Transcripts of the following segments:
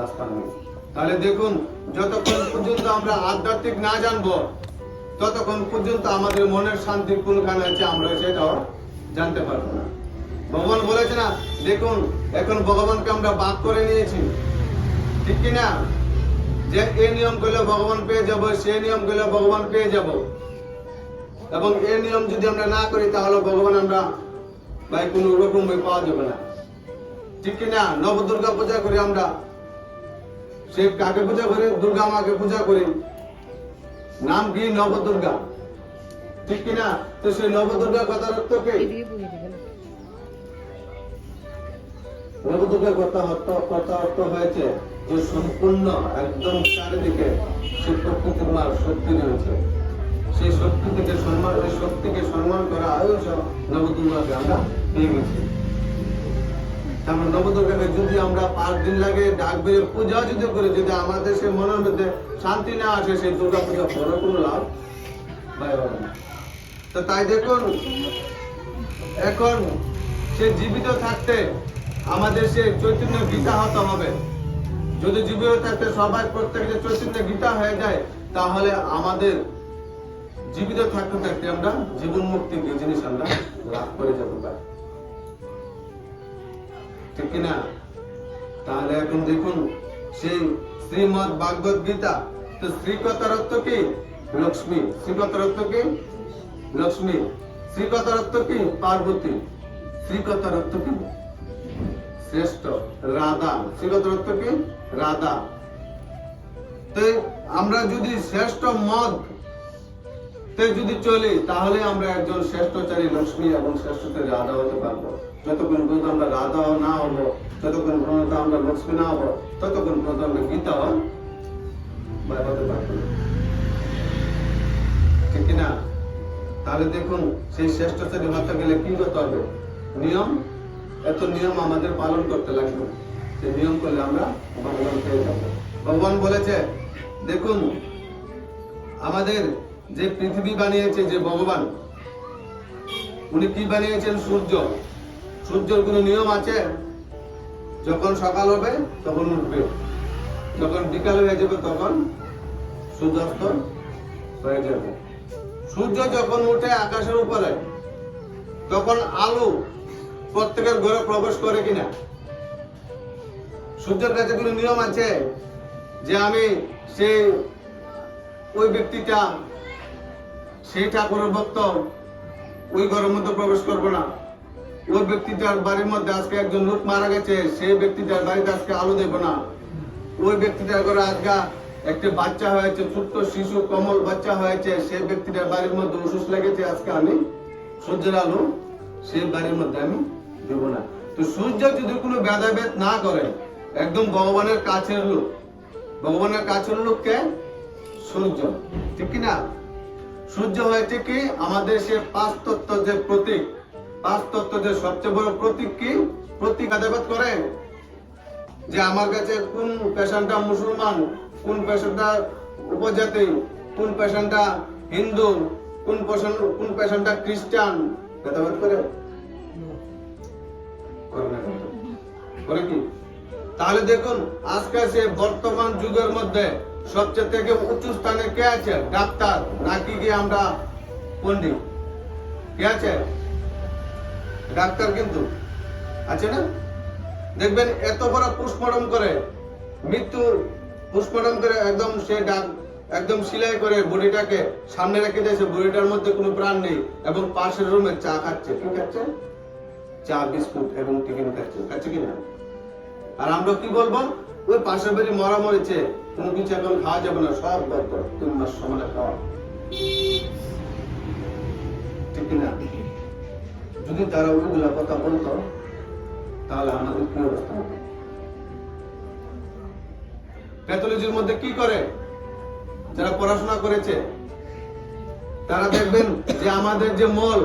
রাস্তা নেই। তাহলে দেখুন, যতক্ষণ পর্যন্ত আমরা আধ্যাত্মিক না জানব, ততক্ষণ পর্যন্ত আমাদের মনের শান্তি কোনখানে আছে আমরা সেটাও জানতে পারব না। ভগবান বলেছে না, দেখুন, এখন ভগবানকে আমরা বাদ করে নিয়েছি। ঠিক কি না যে এই নিয়ম করলে ভগবান পেয়ে যাব, সে নিয়ম করলে ভগবান পেয়ে যাব। এবং এই নিয়ম যদি আমরা না করি, তাহলে ভগবান আমরা ভাই কোনো রকম পাওয়া যাবে না। ঠিক কি না নব পূজা করি আমরা। সে কাকে পূজা করি? দুর্গা মাকে পূজা করি। নাম কি? নব দুর্গা ঠিক কি না তো সেই নব দুর্গা কথার অর্থ কি? নব দুর্গা কথা অর্থ কথা অর্থ হয়েছে যে সম্পূর্ণ, একদম চারিদিকে সে প্রকৃতির মার শক্তি রয়েছে। সেই শক্তি থেকে সম্মান শক্তিকে সম্মান করা আয়ুষ নবদুর্গাকে আমরা পেয়ে গেছি। তারপর নবদুর্গাকে যদি আমরা পাঁচ দিন লাগে ডাক বেড়ে পূজা যদি করে, যদি আমাদের সে মনের মধ্যে শান্তি না আসে, সেই দুর্গা পূজা বড় কোনো লাভ তো তাই দেখুন, এখন সে জীবিত থাকতে আমাদের সে চৈতন্য গীতা হতে হবে। যদি জীবিত থাকতে সবাই প্রত্যেকে চৈতন্য গীতা হয়ে যায়, তাহলে আমাদের জীবিত থাকতে থাকতে আমরা জীবন মুক্তি জিনিস আমরা লাভ করে যেতে পারি ঠিক কিনা তাহলে এখন দেখুন, সেই শ্রীমদ ভাগবত গীতা, তো শ্রীকতার অর্থ কি? লক্ষ্মী। শ্রীকতার অর্থ কি? লক্ষ্মী। শ্রীকতার অর্থ কি? পার্বতী। শ্রীকতার অর্থ কি? শ্রেষ্ঠ। রাধা। শ্রীকতার অর্থ কি? রাধা। তো আমরা যদি শ্রেষ্ঠ মদ যদি চলি, তাহলে আমরা একজন শ্রেষ্ঠচারী লক্ষ্মী এবং শ্রেষ্ঠচারী রাধা হতে পারব। যতক্ষণ পর্যন্ত আমরা রাধা না হব যতক্ষণ পর্যন্ত আমরা লক্ষ্মী না হব, ততক্ষণ পর্যন্ত আমরা গীতা হতে পারব ঠিক না? তাহলে দেখুন, সেই শ্রেষ্ঠচারী হতে গেলে কি করতে হবে? নিয়ম? এত নিয়ম আমাদের পালন করতে লাগবে। সেই নিয়ম করলে আমরা ভগবান পেয়ে যাব। ভগবান বলেছে, দেখুন, আমাদের যে পৃথিবী বানিয়েছে যে ভগবান, উনি কি বানিয়েছেন সূর্য? সূর্যের কোনো নিয়ম আছে? যখন সকাল হবে, তখন উঠবে। যখন বিকাল হয়ে যাবে, তখন সূর্যাস্ত হয়ে যাবে। সূর্য যখন উঠে আকাশের উপরে, তখন আলো প্রত্যেকের ঘরে প্রবেশ করে কিনা? সূর্যের কাছে কোনো নিয়ম আছে যে আমি সেই ওই ব্যক্তিটা সেই ঠাকুরের ভক্ত ওই ঘরের মধ্যে প্রবেশ করব না। ওই ব্যক্তিটার বাড়ির মধ্যে আজকে একজন লোক মারা গেছে, সেই ব্যক্তিটার বাড়িতে আজকে আলো দেব না। ওই ব্যক্তিটার ঘরে আজকে একটা বাচ্চা হয়েছে, ছোট্ট শিশু, কমল বাচ্চা হয়েছে, সেই ব্যক্তিটার বাড়ির মধ্যে অসুস্থ লেগেছে আজকে আমি সূর্যের আলো সেই বাড়ির মধ্যে আমি দেব না। তো সূর্য যদি কোনো ভেদাভেদ না করে, একদম ভগবানের কাছের লোক, ভগবানের কাছের লোককে সূর্য, ঠিক কি না সূর্য হয়েছে কি? আমাদের সে পাঁচ তত্ত্ব যে প্রতীক। পাঁচ তত্ত্ব যে সবচেয়ে বড় প্রতীক কি? প্রতীক আদাবাদ করে যে আমার কাছে কোন পেশেন্টটা মুসলমান, কোন পেশেন্টটা উপজাতি, কোন পেশেন্টটা হিন্দু, কোন পেশেন্ট কোন পেশেন্টটা খ্রিস্টান ভেদাভেদ করে করে কি? তাহলে দেখুন, আজকে সে বর্তমান যুগের মধ্যে সবচেয়ে থেকে উঁচু স্থানে কে আছে? ডাক্তার, নাকি গিয়ে আমরা পণ্ডিত? কে আছে? ডাক্তার কিন্তু আছে না? দেখবেন এত বড় পুষ্পরম করে মৃত্যু পুষ্পরম করে একদম সে ডাক, একদম সিলাই করে বডিটাকে সামনে রেখে দিয়েছে। বডিটার মধ্যে কোনো প্রাণ নেই এবং পাশের রুমে চা খাচ্ছে। কি খাচ্ছে? চা, বিস্কুট এবং টিফিন খাচ্ছে। খাচ্ছে কি না? আর আমরা কি বলব? ওই পাশের বাড়ি মরা মরেছে, কোনো কিছু এখন খাওয়া যাবে না, সব দরকার তিন মাস সময় খাওয়া ঠিক না? যদি তারা ওইগুলা কথা বলতো, তাহলে আমাদের কি অবস্থা প্যাথোলজির মধ্যে কি করে? যারা পড়াশোনা করেছে, তারা দেখবেন যে আমাদের যে মল,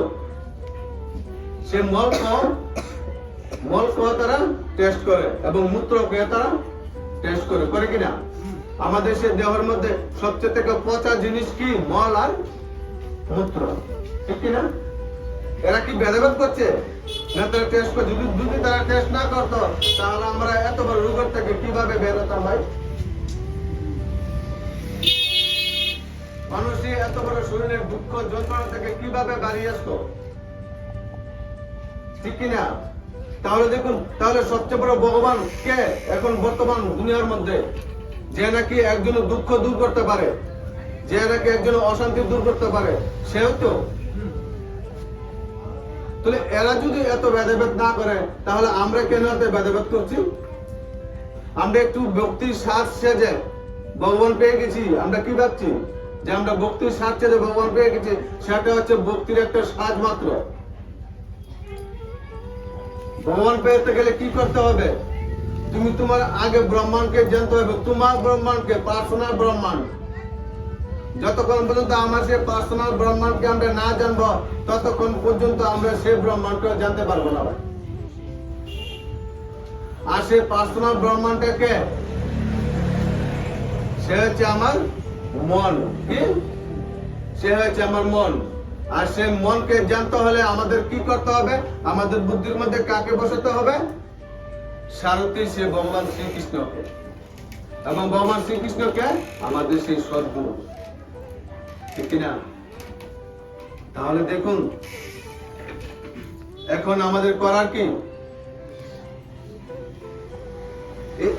সে মল মল সহ তারা টেস্ট করে, এবং মূত্র খেয়ে তারা টেস্ট করে করে কিনা? আমাদের সে দেহের মধ্যে সবচেয়ে থেকে পচা জিনিস কি? মল আর মূত্র। ঠিক এরা কি ভেদাভেদ করছে? না, তারা টেস্ট করছে যদি যদি তারা টেস্ট না করতো, তাহলে আমরা এত বড় রোগের থেকে কীভাবে বের হতাম ভাই? মানুষই এত বড় শরীরের দুঃখ, যন্ত্রণা থেকে কীভাবে বাড়িয়ে আসতো? ঠিক কিনা? তাহলে দেখুন, তাহলে সবচেয়ে বড় ভগবান কে এখন বর্তমান দুনিয়ার মধ্যে? যে নাকি একজন দুঃখ দূর করতে পারে, যে নাকি একজন অশান্তি দূর করতে পারে, সেও তো? তাহলে এরা যদি এত ভেদাভেদ না করে, তাহলে আমরা কেন এত ভেদাভেদ করছি? আমরা একটু ভক্তির শ্বাস সেজে ভগবান পেয়ে গেছি, আমরা কি ভাবছি? যে আমরা ভক্তির শ্বাস সেজে ভগবান পেয়ে গেছি, সেটা হচ্ছে ভক্তির একটা সাজ মাত্র। ভগবান পেতে গেলে কি করতে হবে? তুমি তোমার আগে ব্রহ্মাণ্ডকে জানতে হবে, তোমার ব্রহ্মাণ্ডকে পার্সোনাল ব্রহ্মাণ্ড। যতক্ষণ পর্যন্ত আমার সেই পার্সোনাল ব্রহ্মাণ্ডকে আমরা না জানব, ততক্ষণ পর্যন্ত আমরা সেই ব্রহ্মাণ্ডকে জানতে পারব না আর সেই পার্সোনাল ব্রহ্মাণ্ডটাকে সে হচ্ছে আমার মন, কি? সে হচ্ছে আমার মন। আর সেই মনকে জানতে হলে আমাদের কি করতে হবে? আমাদের বুদ্ধির মধ্যে কাকে বসাতে হবে? সারথী সে ভগবান শ্রীকৃষ্ণকে এবং ভগবান শ্রীকৃষ্ণকে আমাদের সেই সদ্গুরু। ঠিক কিনা? তাহলে দেখুন, এখন আমাদের করার কি?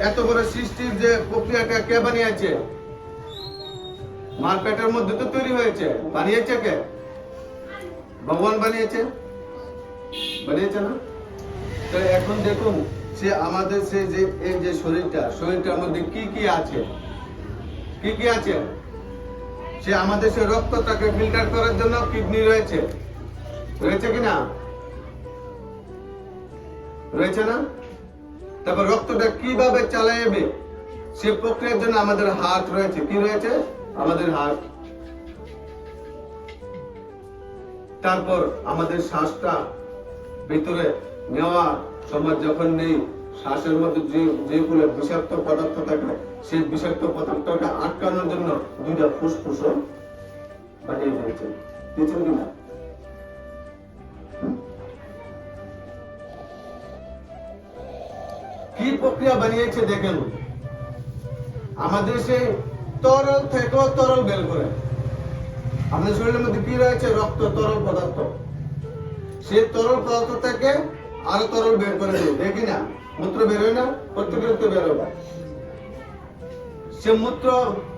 এত বড় সৃষ্টির যে প্রক্রিয়াটা কে বানিয়েছে? মার পেটের মধ্যে তো তৈরি হয়েছে। বানিয়েছে কে? ভগবান বানিয়েছে? বানিয়েছে না? তো এখন দেখুন, সে আমাদের সে যে, এই যে শরীরটা শরীরটার মধ্যে কি কি আছে? কি কি আছে? সে আমাদের সে রক্তটাকে ফিল্টার করার জন্য কিডনি রয়েছে। রয়েছে কি না? রয়েছে না? তারপর রক্তটা কীভাবে চালাবে? সে প্রক্রিয়ার জন্য আমাদের হার্ট রয়েছে। কি রয়েছে? আমাদের হার্ট তারপর আমাদের শ্বাসটা ভিতরে নেওয়া সময় যখন নেই, শ্বাসের মধ্যে যে যেগুলো বিষাক্ত পদার্থ থাকে, সেই বিষাক্ত পদার্থটা আটকানোর জন্য দুইটা ফুসফুসও বানিয়ে দিয়েছে দিয়েছেন কিনা কি প্রক্রিয়া বানিয়েছে দেখেন? আমাদের সেই তরল থেকেও তরল বের করে। আমাদের শরীরের মধ্যে কি রয়েছে? রক্ত, তরল পদার্থ। সেই তরল পদার্থ থেকে আরও তরল বের করে দেয় দেখি না, মূত্র বেরোয় না? প্রত্যেকের তো বেরোবে সে মূত্র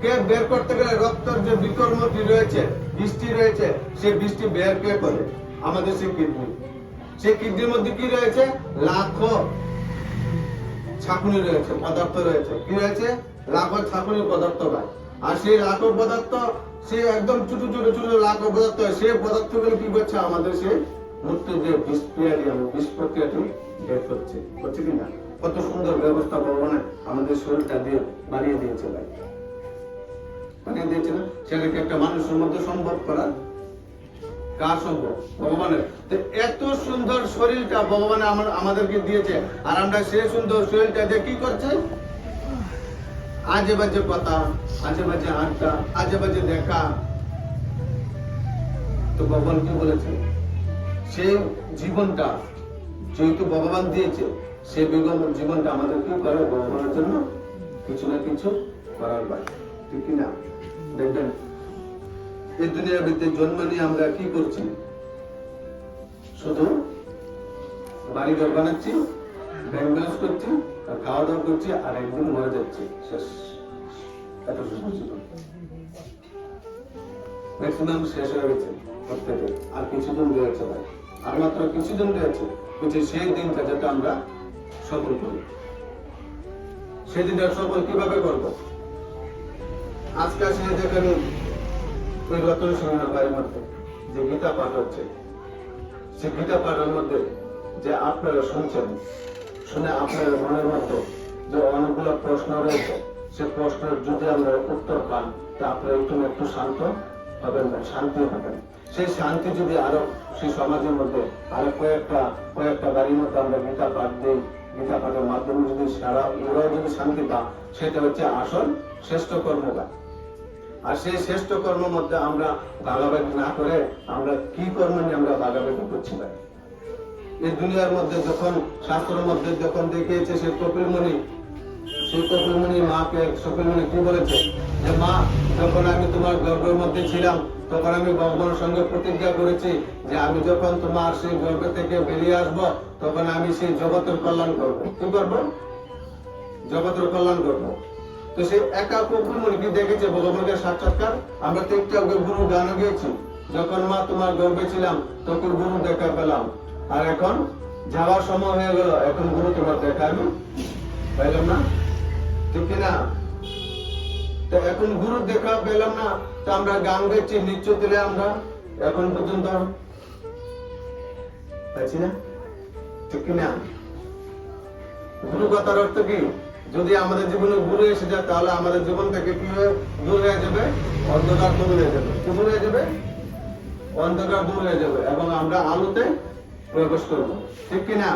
কে বের করতে গেলে রক্তের যে বিকর্মটি রয়েছে, বৃষ্টি রয়েছে সেই বৃষ্টি বের কে করে? আমাদের সেই কিডনি। সেই কিডনির মধ্যে কি রয়েছে? লাখো ছাকুনি রয়েছে, পদার্থ রয়েছে। কি রয়েছে? লাখো ছাকুনি পদার্থ পায় আর সেই লাখো পদার্থ সে একদম ছোট ছোট ছোট লাখো পদার্থ সেই পদার্থগুলো কি করছে? আমাদের সে যে বিষ ক্রিয়াটি বিষ প্রক্রিয়াটি বের করছে। করছে কি না? কত সুন্দর ব্যবস্থা আমাদের শরীরটা দিয়ে বানিয়ে দিয়েছে ভাই। বানিয়ে দিয়েছে না? সেটাকে একটা মানুষের মধ্যে সম্ভব করা কার সম্ভব? ভগবানের। এত সুন্দর শরীরটা ভগবান আমাদেরকে দিয়েছে। আর আমরা সেই সুন্দর শরীরটা দিয়ে কি করছে? আজে বাজে কথা, আজে বাজে আড্ডা, আজে বাজে দেখা। তো ভগবান কি বলেছে? সে জীবনটা যেহেতু ভগবান দিয়েছে, সে বিগত জীবনটা আমাদের কি করে ভগবানের জন্য কিছু না কিছু করার পায় ঠিক কি না? দেখবেন, এই দুনিয়ার ভিতরে জন্ম নিয়ে আমরা কি করছি? শুধু বাড়ি ঘর বানাচ্ছি, ব্যাংক করছি খাওয়া দাওয়া করছি আর একদিন মরে যাচ্ছি। শেষ। এত ম্যাক্সিমাম শেষ হয়ে গেছে প্রত্যেকের আর কিছুদিন রয়েছে ভাই আর মাত্র কিছুদিন রয়েছে কিন্তু সেই দিনটা যাতে আমরা সফল করি। সেই দিনটা সফল কীভাবে করব? আজকে আসে দেখেন ওই রতন সিংহের বাড়ির মধ্যে যে গীতা পাঠ হচ্ছে। সে গীতা পাঠের মধ্যে যে আপনারা শুনছেন শুনে আপনার মনের মধ্যে যে অনেকগুলো প্রশ্ন রয়েছে, সে প্রশ্নের যদি আমরা উত্তর পান, তা আপনারা একটু না একটু শান্ত হবেন না, শান্তি হবেন। সেই শান্তি যদি আরও সেই সমাজের মধ্যে আরও কয়েকটা কয়েকটা বাড়ির মধ্যে আমরা গীতা পাঠ দিই, গীতা পাঠের মাধ্যমে যদি সারা ওরাও যদি শান্তি পা সেটা হচ্ছে আসল শ্রেষ্ঠ কর্মকার আর সেই শ্রেষ্ঠ কর্মের মধ্যে আমরা ভাগাভাগি না করে আমরা কি কর্ম নিয়ে আমরা ভাগাভাগি করছি ভাই? এই দুনিয়ার মধ্যে যখন, শাস্ত্রের মধ্যে যখন দেখিয়েছে সেই কপিলমণি সেই কপিলমণি মাকে, কপিলমণি কি বলেছে? যে মা, যখন আমি তোমার গর্ভের মধ্যে ছিলাম, তখন আমি ভগবানের সঙ্গে প্রতিজ্ঞা করেছি যে আমি যখন তোমার সেই গর্ভ থেকে বেরিয়ে আসব, তখন আমি সেই জগতের কল্যাণ করব। কি করব? জগতের কল্যাণ করব। তো সেই একা কপিলমণি কি দেখেছে? ভগবানের সাক্ষাৎকার? আমরা তো একটু আগে গুরু গান গিয়েছি। যখন মা তোমার গর্বে ছিলাম, তখন গুরু দেখা পেলাম। আর এখন যাওয়ার সময় হয়ে গেল, এখন গুরু তোমার দেখা পাইলাম না? ঠিক কিনা? তো এখন গুরু দেখা পেলাম না, তো আমরা গান গাইছি নিচ্ছ দিলে আমরা, এখন পর্যন্ত না? গুরু কথার অর্থ কি? যদি আমাদের জীবনে গুরু এসে যায়, তাহলে আমাদের জীবন থেকে কি হয়ে, দূর হয়ে যাবে? অন্ধকার দূর হয়ে যাবে। দূর হয়ে যাবে? অন্ধকার দূর হয়ে যাবে। এবং আমরা আলোতে প্রবেশ করব। ঠিক কিনা?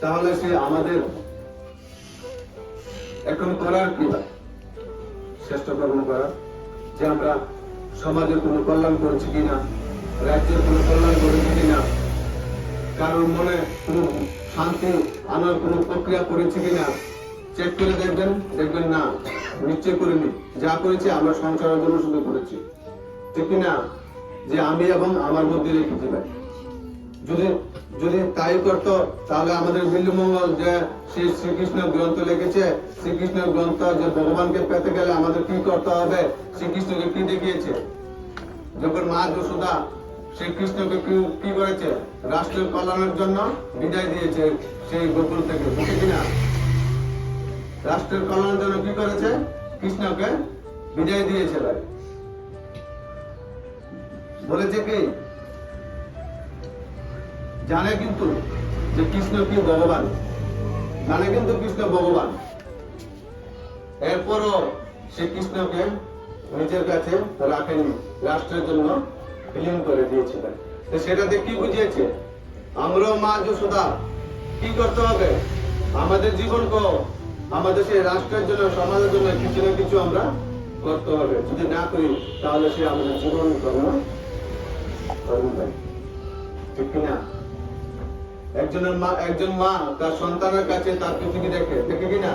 তাহলে সে আমাদের এখন করার কি? শ্রেষ্ঠ কর্ম করা যে আমরা সমাজের কোনো কল্যাণ করেছি কিনা? রাজ্যের কোনো কল্যাণ করেছি কিনা? কারোর মনে কোনো শান্তি আনার কোনো প্রক্রিয়া করেছি কিনা? চেক করে দেখবেন। দেখবেন না। নিশ্চয় করিনি। যা করেছি আমরা সংসারের জন্য শুধু করেছি। ঠিক না যে আমি এবং আমার মধ্যে রেখেছি ভাই। যদি যদি তাই করতো, তাহলে আমাদের বিল্লুমঙ্গল যে শ্রী শ্রীকৃষ্ণ গ্রন্থ লিখেছে, শ্রীকৃষ্ণ গ্রন্থ যে ভগবানকে পেতে গেলে আমাদের কি করতে হবে? শ্রীকৃষ্ণকে কি দেখিয়েছে? যখন মা যশোদা শ্রীকৃষ্ণকে কি কি করেছে? রাষ্ট্রের কল্যাণের জন্য বিদায় দিয়েছে সেই গোকুল থেকে কিনা রাষ্ট্রের কল্যাণের জন্য কি করেছে? কৃষ্ণকে বিদায় দিয়েছে বলেছে কি? জানে কিন্তু যে কৃষ্ণ কি ভগবান। জানে কিন্তু কৃষ্ণ ভগবান। এরপরও সে কৃষ্ণকে নিজের কাছে রাখেনি, রাষ্ট্রের জন্য বিলীন করে দিয়েছিলেন সেটাতে কি বুঝিয়েছে? আমরাও মা যশোদা, কি করতে হবে? আমাদের জীবন জীবনকে আমাদের সেই রাষ্ট্রের জন্য, সমাজের জন্য কিছু না কিছু আমরা করতে হবে। যদি না করি, তাহলে সে আমাদের জীবন কর্ম ঠিক কিনা? একজনের মা, একজন মা তার সন্তানের কাছে তার পৃথিবী দেখে? দেখে কিনা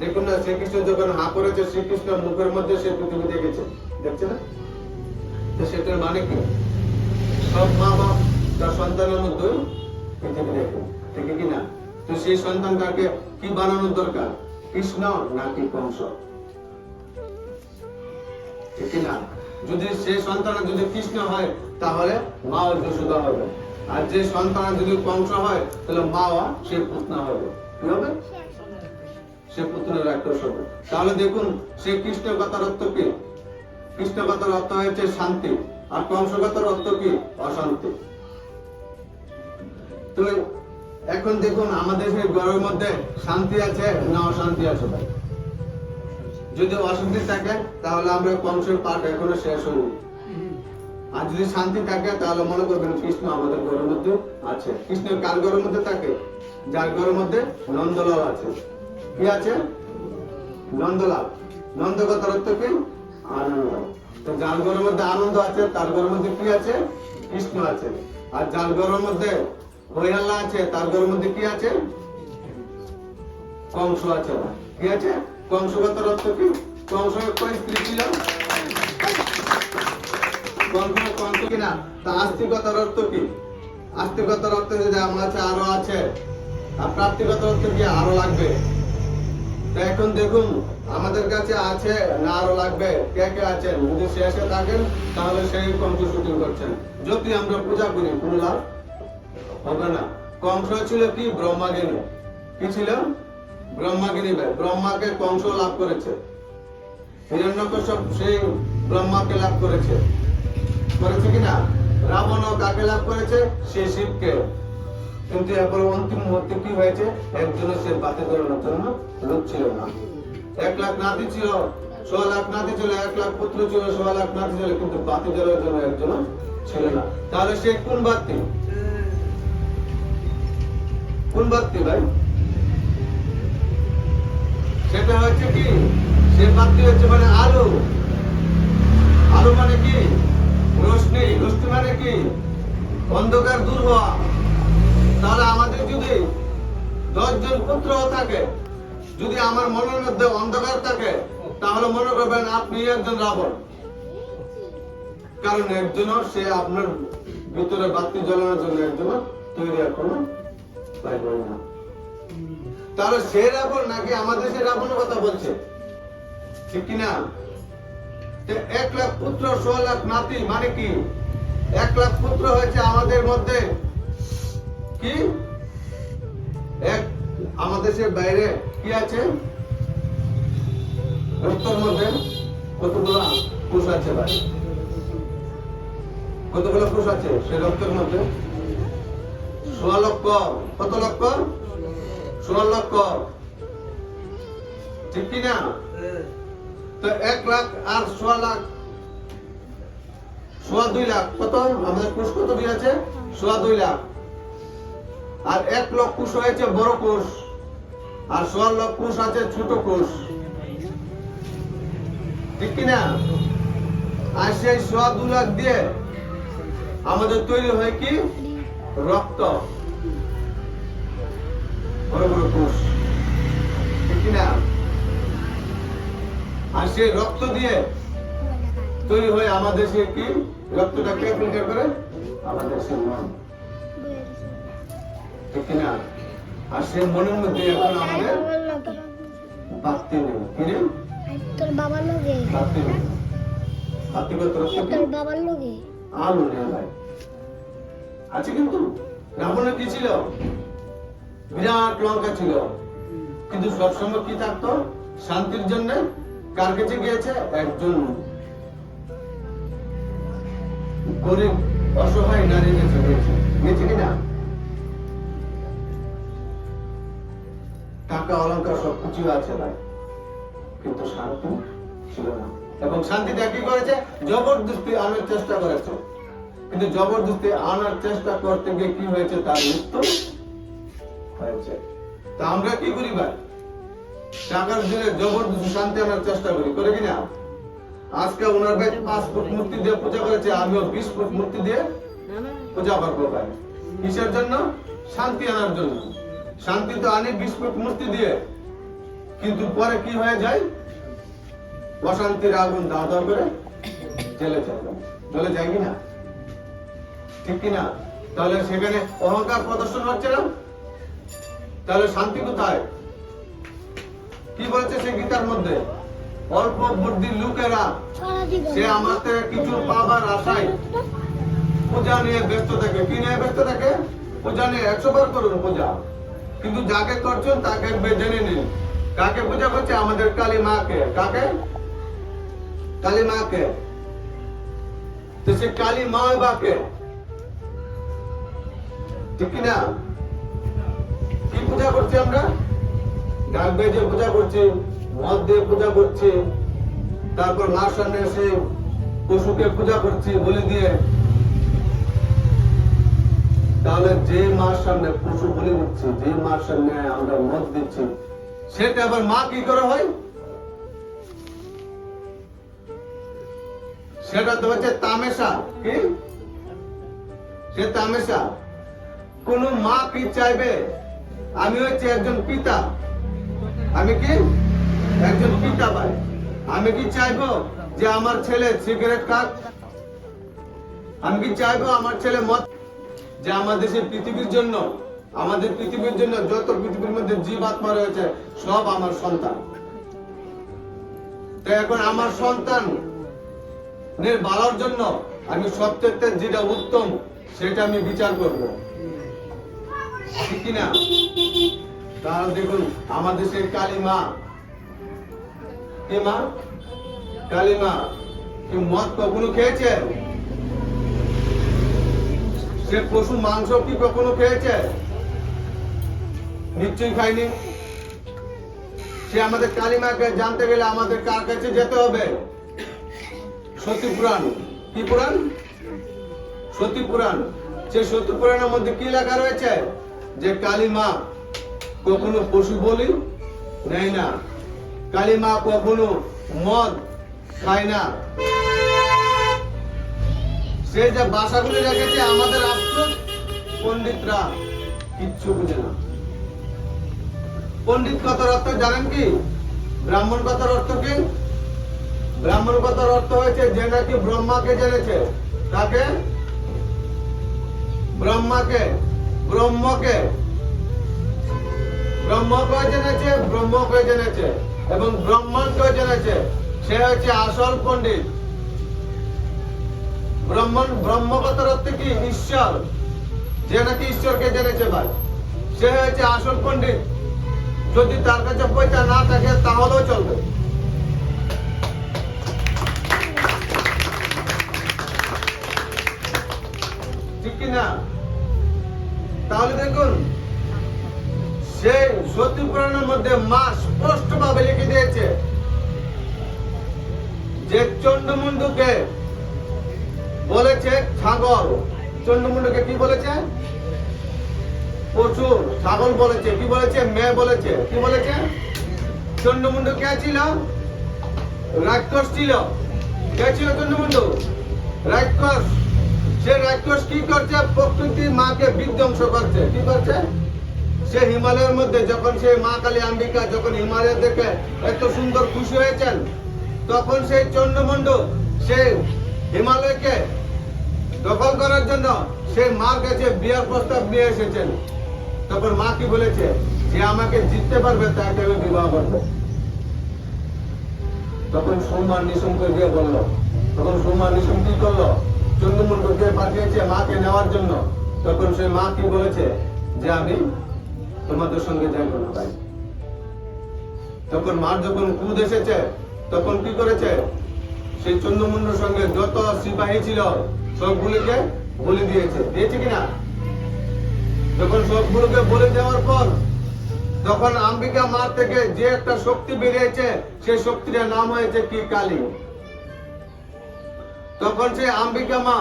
দেখুন না, শ্রীকৃষ্ণ যখন হা করেছে, শ্রীকৃষ্ণ মুখের মধ্যে সে পৃথিবী দেখেছে? দেখছে না? তো সেটার মানে কি? সব মা বাপ তার সন্তানের মধ্যে পৃথিবী দেখে? দেখে কিনা তো সেই সন্তানটাকে কি বানানোর দরকার? কৃষ্ণ নাকি কংস? ঠিক কিনা যদি সেই সন্তান যদি কৃষ্ণ হয়, তাহলে মাও যশোদা হবে। আর যে সন্তান যদি কংস হয়, তাহলে মাও সে পুতনা হবে। কি হবে? সে পুত্রের রাক্ষস হবে। তাহলে দেখুন, সে কৃষ্ণ কথার অর্থ কি? কৃষ্ণ কথার অর্থ হয়েছে শান্তি, আর কংস কথার অর্থ কি? অশান্তি। তো এখন দেখুন, আমাদের সেই ঘরের মধ্যে শান্তি আছে না অশান্তি আছে? যদি অশান্তি থাকে, তাহলে আমরা কংসের পাঠ এখনও শেষ হয়নি। আর যদি শান্তি থাকে, তাহলে মনে করবেন কৃষ্ণ আমাদের ঘরের মধ্যে আছে। কৃষ্ণ কার ঘরের মধ্যে থাকে? যার ঘরের মধ্যে নন্দলাল আছে। কি আছে? নন্দলাল। নন্দ কথার অর্থ কি? আনন্দ তো যার ঘরের মধ্যে আনন্দ আছে, তার ঘরের মধ্যে কি আছে? কৃষ্ণ আছে। আর যার ঘরের মধ্যে হইহাল্লা আছে, তার ঘরের মধ্যে কি আছে? কংস আছে। কি আছে? কংস কথার অর্থ কি? কংস কয় স্ত্রী ছিল। কংস কংস কিনা? তা আস্তিকতার অর্থ কি? আস্তিকতার অর্থ আমার কাছে আরও আছে। আর অর্থ কি? আরও লাগবে। এখন দেখুন, আমাদের কাছে আছে না আরও লাগবে? কে কে আছেন? যদি শেষে থাকেন, তাহলে সেই শুটিং করছেন। যদি আমরা পূজা করি, কোনো লাভ? হবে না। কংস ছিল কি? ব্রহ্মাগিনী। কি ছিল? ব্রহ্মাগিনী ভাই। ব্রহ্মাকে কংস লাভ করেছে। হিরণ্যকশ্যপ সেই ব্রহ্মাকে লাভ করেছে। করেছে কিনা? রাবণ কাকে লাভ করেছে? সে শিবকে। কিন্তু এরপর অন্তিম মুহূর্তে কি হয়েছে? একজনের সে বাতে করানোর জন্য লোক ছিল না। এক লাখ নাতি ছিল ছ লাখ নাতি ছিল, এক লাখ পুত্র ছিল ছ লাখ নাতি ছিল, কিন্তু বাতি দেওয়ার জন্য একজন ছিল না। তাহলে সে কোন বাতি? কোন বাতি ভাই? সেটা হচ্ছে কি? সে পাত্রী হচ্ছে মানে আলো। আলো মানে কি? রোশনি রোশনি মানে কি? অন্ধকার দূর হওয়া। তাহলে আমাদের যদি দশজন পুত্র থাকে, যদি আমার মনের মধ্যে অন্ধকার থাকে, তাহলে মনে করবেন আপনি একজন রাবণ। কারণ একজন সে আপনার ভিতরে বাতি জ্বালানোর জন্য একজন তৈরি এখনও পাইবেন না। তাহলে সে রাবণ নাকি আমাদের সে রাবণের কথা বলছে? ঠিক কিনা এক লাখ পুত্র, ষোলো লাখ নাতি মানে কি? এক লাখ পুত্র হয়েছে আমাদের মধ্যে। কি? এক, আমাদের সে বাইরে কি আছে? রক্তর মধ্যে কতগুলো কোষ আছে ভাই? কতগুলো কোষ আছে সে রক্তের মধ্যে? ষোলো লক্ষ। কত লক্ষ? ষোলো লক্ষ। ঠিক কিনা তো এক লাখ আর সোয়া লাখ, সোয়া দুই লাখ। কত? আমাদের কোষ কত দিয়ে আছে সোয়া দুই লাখ। আর এক লক্ষ কোষ হয়েছে বড় কোষ, আর সোয়া লক্ষ কোষ আছে ছোট কোষ। ঠিক কিনা আর সেই সোয়া দু লাখ দিয়ে আমাদের তৈরি হয় কি? রক্ত। বড় বড় কোষ। ঠিক কিনা আর সেই রক্ত দিয়ে তৈরি হয়ে আমাদের সে কি রক্তটা কে ফিল্টার করে? আমাদের সে মন। ঠিক কিনা আর সে মনের মধ্যে এখন আমাদের বাড়তে নেই। কি তোর বাবার লগে। বাড়তে নেই। বাড়তে করতে রক্ত তোর বাবার লগে। আলো নেই ভাই। আছে কিন্তু? রাবণের কি ছিল? বিরাট লঙ্কা ছিল। কিন্তু সবসময় কি থাকতো? শান্তির জন্য কার কাছে গিয়েছে? একজন গরিব, অসহায় নারী কাছে গিয়েছে। কিনা? টাকা অলঙ্কার আছে কিন্তু শান্তি ছিল না। এবং কি করেছে? জবরদস্তি আনার চেষ্টা করেছে। কিন্তু জবরদস্তি আনার চেষ্টা করতে গিয়ে কি হয়েছে? তার মৃত্যু হয়েছে। তা আমরা কি করি ভাই? টাকার জন্য জবরদস্তি শান্তি আনার চেষ্টা করি। করে কিনা? আজকে ওনার ভাই পাঁচ ফুট মূর্তি দিয়ে পূজা করেছে, আমিও বিশ ফুট মূর্তি দিয়ে পূজা করব ভাই। কিসের জন্য? শান্তি আনার জন্য। শান্তি তো আনি বিশ ফুট মূর্তি দিয়ে। কিন্তু পরে কি হয়ে যায়? অশান্তির আগুন দাও দাও করে জ্বলে যায়। জ্বলে যায় কিনা? ঠিক কিনা? তাহলে সেখানে অহংকার প্রদর্শন হচ্ছে না? তাহলে শান্তি কোথায়? কি বলছে সে গীতার মধ্যে? অল্প বুদ্ধির লোকেরা, সে থেকে কিছু পাবার আশায় পূজা নিয়ে ব্যস্ত থাকে। কি নিয়ে ব্যস্ত থাকে? পূজা নিয়ে একশো বার করুন পূজা। কিন্তু যাকে করছেন তাকে জেনে নিন। কাকে পূজা করছে? আমাদের কালী মাকে। কাকে? কালী মাকে। তো সে কালী মা বাকে। ঠিক কিনা? কি পূজা করছি আমরা? গান বেজে পূজা করছি, মদ দিয়ে পূজা করছি, তারপর মার সামনে এসে পশুকে পূজা করছি বলি দিয়ে। তাহলে যে মার সামনে পশু বলি দিচ্ছি, যে মার সামনে আমরা মদ দিচ্ছি, সেটা আবার মা কি করে হয়? সেটা তো হচ্ছে তামেশা, কি? সে তামেশা। কোন মা কি চাইবে? আমি হচ্ছে একজন পিতা। আমি কি একজন পিতা ভাই আমি কি চাইব যে আমার ছেলে সিগারেট খাক? আমি কি চাইব আমার ছেলে মদ যে আমাদের দেশের পৃথিবীর জন্য, আমাদের পৃথিবীর জন্য যত পৃথিবীর মধ্যে জীব আত্মা রয়েছে, সব আমার সন্তান। তো এখন আমার সন্তান ভালোর জন্য আমি সবচেয়ে যেটা উত্তম, সেটা আমি বিচার করব। ঠিক কিনা? তাহলে দেখুন আমাদের সেই কালী মা মা কালী মা কি মদ কখনো খেয়েছে? সে পশু মাংস কি কখনো খেয়েছে? নিশ্চয়ই খায়নি। সে আমাদের কালী মাকে জানতে গেলে আমাদের কার কাছে যেতে হবে? সতী পুরাণ। কি পুরাণ? সতী পুরাণ। সে সতী পুরাণের মধ্যে কি লেখা রয়েছে? যে কালী মা কখনো পশু বলি? নেয় না। কালিমা কখনো মদ খায় না। সে যে ভাষাগুলি রেখেছে আমাদের আফসোস, পণ্ডিতরা কিচ্ছু বুঝে না। পণ্ডিত কথার অর্থ জানেন কি? ব্রাহ্মণ কথার অর্থ কি? ব্রাহ্মণ কথার অর্থ হয়েছে যে নাকি ব্রহ্মাকে জেনেছে। তাকে ব্রহ্মাকে, ব্রহ্মকে। ব্রহ্মকে জেনেছে ব্রহ্মকে জেনেছে এবং ব্রহ্মাণ্ডকে জেনেছে সে হচ্ছে আসল পণ্ডিত। ব্রহ্মণ ব্রহ্মকতার অর্থ কি? ঈশ্বর। যে নাকি ঈশ্বরকে জেনেছে ভাই। সে হচ্ছে আসল পণ্ডিত। যদি তার কাছে পয়সা না থাকে, তাহলেও চলবে। ঠিক কি না তাহলে দেখুন সেই সত্যি পুরাণের মধ্যে মা স্পষ্ট ভাবে লিখে দিয়েছে যে চন্ডমুন্ডুকে বলেছে ছাগল। চন্ডমুন্ডুকে কি বলেছে? প্রচুর। ছাগল বলেছে। কি বলেছে? মেয়ে বলেছে। কি বলেছে? চন্ডমুন্ডু কে ছিল? রাক্ষস ছিল। কে ছিল চন্ডমুন্ডু রাক্ষস। সে রাক্ষস কি করছে? প্রকৃতির মাকে বিধ্বংস করছে। কি করছে? সে হিমালয়ের মধ্যে যখন সে মা কালী আম্বিকা যখন হিমালয় দেখে এত সুন্দর খুশি হয়েছেন, তখন সেই চন্ডমন্ডু সে হিমালয়কে দখল করার জন্য সে মার কাছে বিয়ার প্রস্তাব নিয়ে এসেছেন। তখন মা কি বলেছে? যে আমাকে জিততে পারবে তাকে আমি বিবাহ করব। তখন সোমবার নিশুমকে গিয়ে বলল, তখন সোমবার নিশুম কি করল চন্দ্রমন্ডলকে পাঠিয়েছে মাকে নেওয়ার জন্য। তখন সে মা কি বলেছে? যে আমি তোমাদের সঙ্গে যাই না ভাই। তখন মার যখন কুদ এসেছে, তখন কি করেছে? সেই চন্দ্রমন্ডর সঙ্গে যত সিপাহী ছিল সবগুলিকে বলে দিয়েছে। দিয়েছে কিনা? যখন সবগুলোকে বলে দেওয়ার পর, তখন আম্বিকা মা থেকে যে একটা শক্তি বেরিয়েছে, সেই শক্তিটার নাম হয়েছে কি কালী। তখন সেই আম্বিকা মা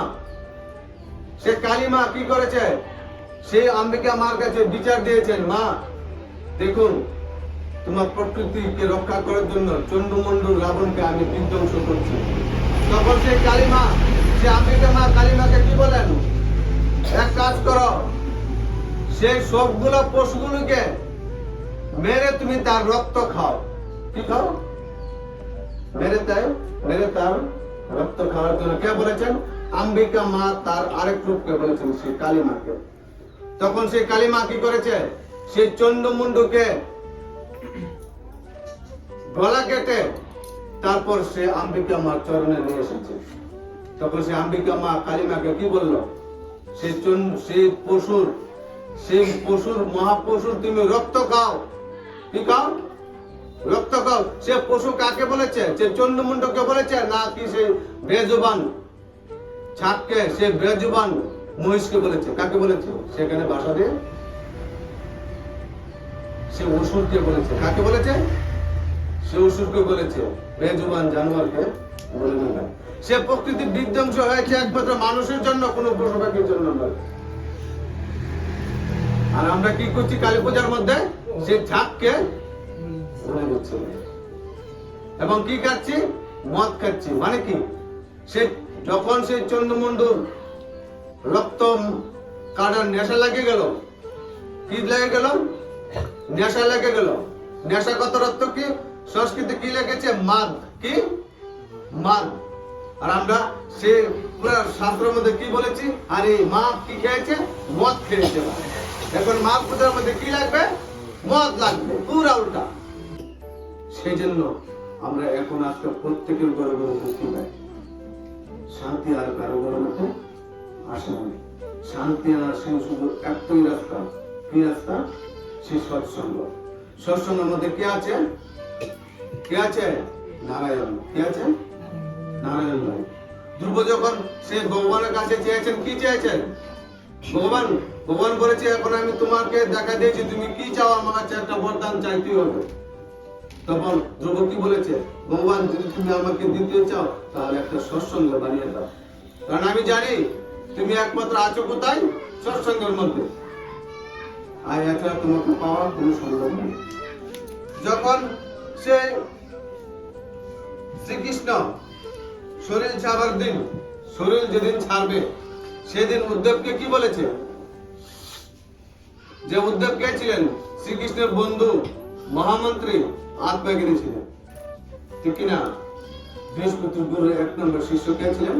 সে কালী মা কি করেছে? সেই আম্বিকা মার কাছে বিচার দিয়েছেন, মা। দেখুন, তোমার প্রকৃতিকে রক্ষা করার জন্য চন্ডমন্ডল রাবণকে আমি বিধ্বংস করছি। তখন সেই কালীমা, সে আম্বিকা মা কালীমাকে কি বলেন? এক কাজ করো সেই সবগুলো পশুগুলোকে মেরে তুমি তার রক্ত খাও। কি খাও? মেরে তাই মেরে তার রক্ত খাওয়ার জন্য কে বলেছেন? আম্বিকা মা তার আরেক রূপকে বলেছেন সেই কালীমাকে। তখন সেই কালীমা কি করেছে? সেই চন্ডমুন্ডুকে গলা কেটে তারপর সে আম্বিকা মার চরণে নিয়ে এসেছে। তখন সে আম্বিকা মা কালীমাকে কি বলল? চন- সেই পশুর সেই পশুর মহাপশুর তুমি রক্ত খাও। কি খাও? রক্ত খাও। সে পশু কাকে বলেছে? সে চন্ডমুন্ডকে বলেছে? না কি সে বেজবান ছাককে সে বেজবান মহিষকে বলেছে, কাকে বলেছে? সেখানে বাসা দিয়ে সে অসুরকে বলেছে। কাকে বলেছে? সে অসুরকে বলেছে বেজবান জানোয়ারকে বলে না সে প্রকৃতি বিধ্বংস হয়েছে একমাত্র মানুষের জন্য, কোনো পশু পাখির জন্য নয়। আর আমরা কি করছি কালী পূজার মধ্যে? সে ঝাঁককে যাচ্ছে এবং কি খাচ্ছি? মদ খাচ্ছি। মানে কি? সে যখন সেই চন্দ্রমন্ডল রক্ত কাটার নেশা লাগে গেল। কি লাগে গেল? নেশা লাগে গেল। নেশা কত রক্ত কি? সংস্কৃতে কি লেগেছে? মাদ। কি? মাদ। আর আমরা সে পুরো শাস্ত্রের মধ্যে কি বলেছি? আরে মা কি খেয়েছে? মদ খেয়েছে। এখন মা পূজার মধ্যে কি লাগবে? মদ লাগবে, পুরা উল্টা। সেই জন্য আমরা এখন আজকে প্রত্যেকের ঘরে মুক্তি পাই শান্তি আর কারও মধ্যে আসে না শান্তি আর সে শুধু একটাই রাস্তা, কি রাস্তা? সে সৎসঙ্গ। সৎসঙ্গের মধ্যে কে আছে? কে আছে? নারায়ণ। কে আছে? নারায়ণ ভাই ধ্রুব যখন সে ভগবানের কাছে চেয়েছেন, কি চেয়েছেন? ভগবান ভগবান বলেছে, এখন আমি তোমাকে দেখা দিয়েছি, তুমি কি চাও? আমার কাছে একটা বরদান চাইতে হবে। তখন ধ্রুব কি বলেছে? ভগবান, যদি তুমি আমাকে দিতে চাও, তাহলে একটা সৎসঙ্গ বানিয়ে দাও কারণ আমি জানি তুমি একমাত্র আছো কোথায়? সৎসঙ্গের মধ্যে। আর এছাড়া তোমাকে পাওয়ার কোনো সম্ভব নেই। যখন সে শ্রীকৃষ্ণ শরীর ছাড়ার দিন, শরীর যেদিন ছাড়বে, সেদিন উদ্ধবকে কি বলেছে? যে উদ্ধব কে ছিলেন? শ্রীকৃষ্ণের বন্ধু, মহামন্ত্রী, আত্মগিরি ছিলেন। ঠিক কিনা বৃহস্পতি গুরুর এক নম্বর শিষ্য কে ছিলেন?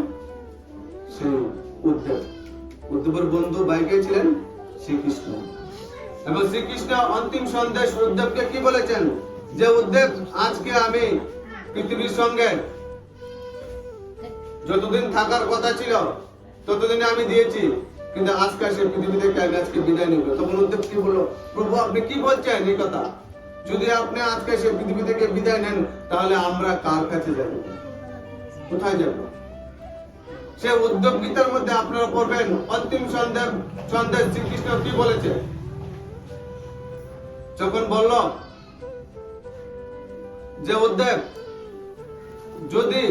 সেই উদ্ধব। উদ্ধবের বন্ধু ভাই কে ছিলেন? শ্রীকৃষ্ণ। এবং শ্রীকৃষ্ণ অন্তিম সন্দেশ উদ্ধবকে কি বলেছেন? যে উদ্ধব, আজকে আমি পৃথিবীর সঙ্গে যতদিন থাকার কথা ছিল, ততদিন আমি দিয়েছি, কিন্তু আজকে সে পৃথিবী থেকে আমি আজকে বিদায় নিব। তখন উদ্ধব কি বলল? প্রভু, আপনি কি বলছেন এই কথা? যদি আপনি আজকে সে পৃথিবী থেকে বিদায় নেন, তাহলে আমরা কার কাছে যাব? কোথায় যাব? সে উদ্ধব গীতার মধ্যে আপনারা পড়বেন অন্তিম সন্দেহ সন্দেহ শ্রীকৃষ্ণ কি বলেছে? যখন বলল, যে উদ্ধব যদি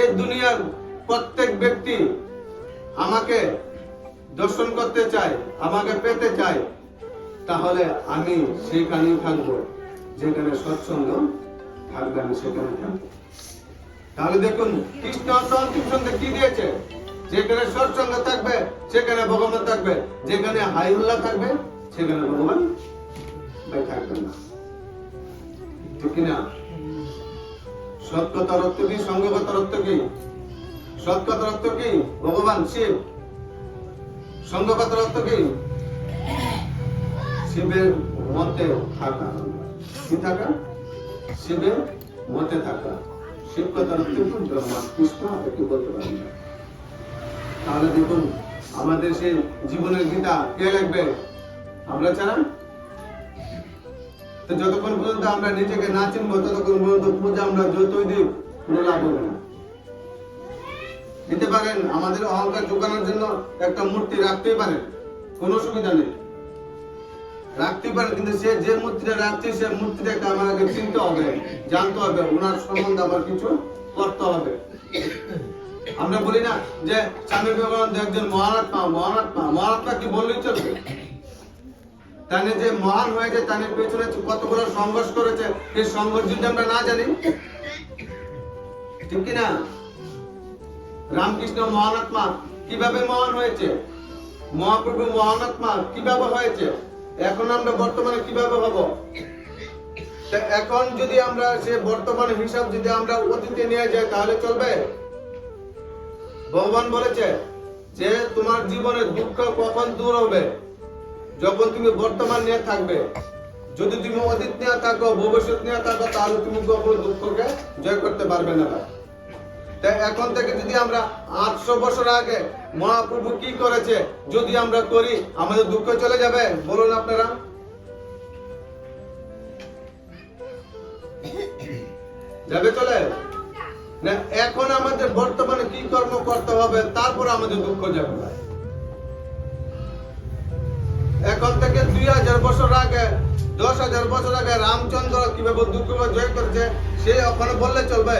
এই দুনিয়ার প্রত্যেক ব্যক্তি আমাকে দর্শন করতে চায়, আমাকে পেতে চায়, তাহলে আমি সেইখানেই থাকব। যেখানে সৎসঙ্গ থাকবে, আমি সেখানে থাকব। তাহলে দেখুন, কৃষ্ণ অন্তিম সন্ধ্যে কি দিয়েছে? যেখানে সৎসঙ্গ থাকবে, সেখানে ভগবান থাকবে, যেখানে হাইহুল্লাহ থাকবে, সেখানে ভগবান থাকবে না। ঠিক কিনা? সৎ কথার অর্থ কি সঙ্গ কথার অর্থ কি? সৎ কথার অর্থ কি, ভগবান, শিব? সঙ্গ কথার অর্থ কি? শিবের মতে থাকা। কি থাকা? শিবের মতে থাকা। কৃষ্ণ একটু বলতে পারি তাহলে দেখুন আমাদের সেই জীবনের গীতা কে লিখবে আমরা ছাড়া? তো যতক্ষণ পর্যন্ত আমরা নিজেকে না চিনবো, ততক্ষণ পর্যন্ত পূজা আমরা যতই দিই, কোনো লাভ হবে না। দিতে পারেন, আমাদের অহংকার ঢুকানোর জন্য একটা মূর্তি রাখতেই পারেন। কোনো অসুবিধা নেই। রাখতে পারে, কিন্তু সে যে মূর্তিটা রাখছে, সে মূর্তিটাকে আমাকে চিনতে হবে, জানতে হবে, ওনার সম্বন্ধে আমার কিছু করতে হবে। আমরা বলি না যে স্বামী বিবেকানন্দ একজন মহাত্মা মহাত্মা মহাত্মা কি বললেই চলবে? তাহলে যে মহান হয়েছে তাদের পেছনে কতগুলো সংঘর্ষ করেছে এই সংঘর্ষ যদি আমরা না জানি, ঠিক কিনা? রামকৃষ্ণ মহানাত্মা কীভাবে মহান হয়েছে? মহাপ্রভু মহানাত্মা কীভাবে হয়েছে? এখন আমরা বর্তমানে কীভাবে হব? এখন যদি আমরা সে বর্তমানে হিসাব যদি আমরা অতীতে নিয়ে যাই, তাহলে চলবে? ভগবান বলেছে যে তোমার জীবনের দুঃখ কখন দূর হবে? যখন তুমি বর্তমান নিয়ে থাকবে। যদি তুমি অতীত নিয়ে থাকো, ভবিষ্যৎ নিয়ে থাকো, তাহলে তুমি কখনো দুঃখকে জয় করতে পারবে না এখন থেকে যদি আমরা আটশো বছর আগে মহাপ্রভু কি করেছে, যদি আমরা করি, আমাদের দুঃখ চলে যাবে? বলুন আপনারা। যাবে চলে? না, এখন আমাদের বর্তমানে কি কর্ম করতে হবে, তারপর আমাদের দুঃখ যাবে। এখন থেকে দুই হাজার বছর আগে, দশ হাজার বছর আগে রামচন্দ্র কীভাবে দুঃখ জয় করেছে, সে ওখানে বললে চলবে।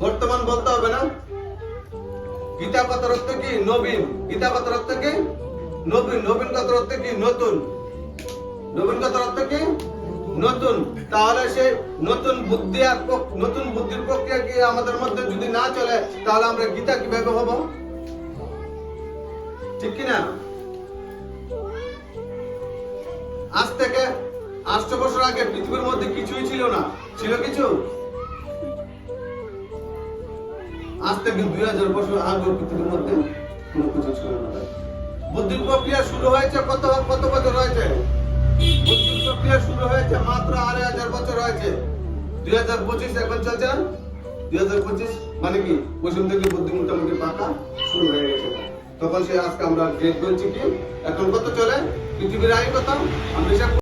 বর্তমান বলতে হবে না? গীতা কথার অর্থ কি? নবীন। গীতা কথার অর্থ কি? নবীন। নবীন কথার অর্থ কি? নতুন। নবীন কথার অর্থ কি? নতুন। তাহলে সে নতুন বুদ্ধি আর নতুন বুদ্ধির প্রক্রিয়া কি আমাদের মধ্যে যদি না চলে, তাহলে আমরা গীতা কীভাবে হব? ঠিক কি না আজ থেকে আটশো বছর আগে পৃথিবীর মধ্যে কিছুই ছিল না। ছিল কিছু? আজ থেকে দুই হাজার বছর আগে পৃথিবীর মধ্যে কোনো কিছু ছিল না বুদ্ধির প্রক্রিয়া শুরু হয়েছে কত কত বছর হয়েছে? বুদ্ধির প্রক্রিয়া শুরু হয়েছে মাত্র আড়াই হাজার বছর হয়েছে। দুই হাজার পঁচিশ এখন চলছে। দুই হাজার পঁচিশ মানে কি? পশ্চিম থেকে বুদ্ধি মোটামুটি পাকা শুরু হয়ে গেছে। তখন সে আজকে আমরা ডেট বলছি কি? এখন কত চলে? পৃথিবীর আয়ু কত? হিসাব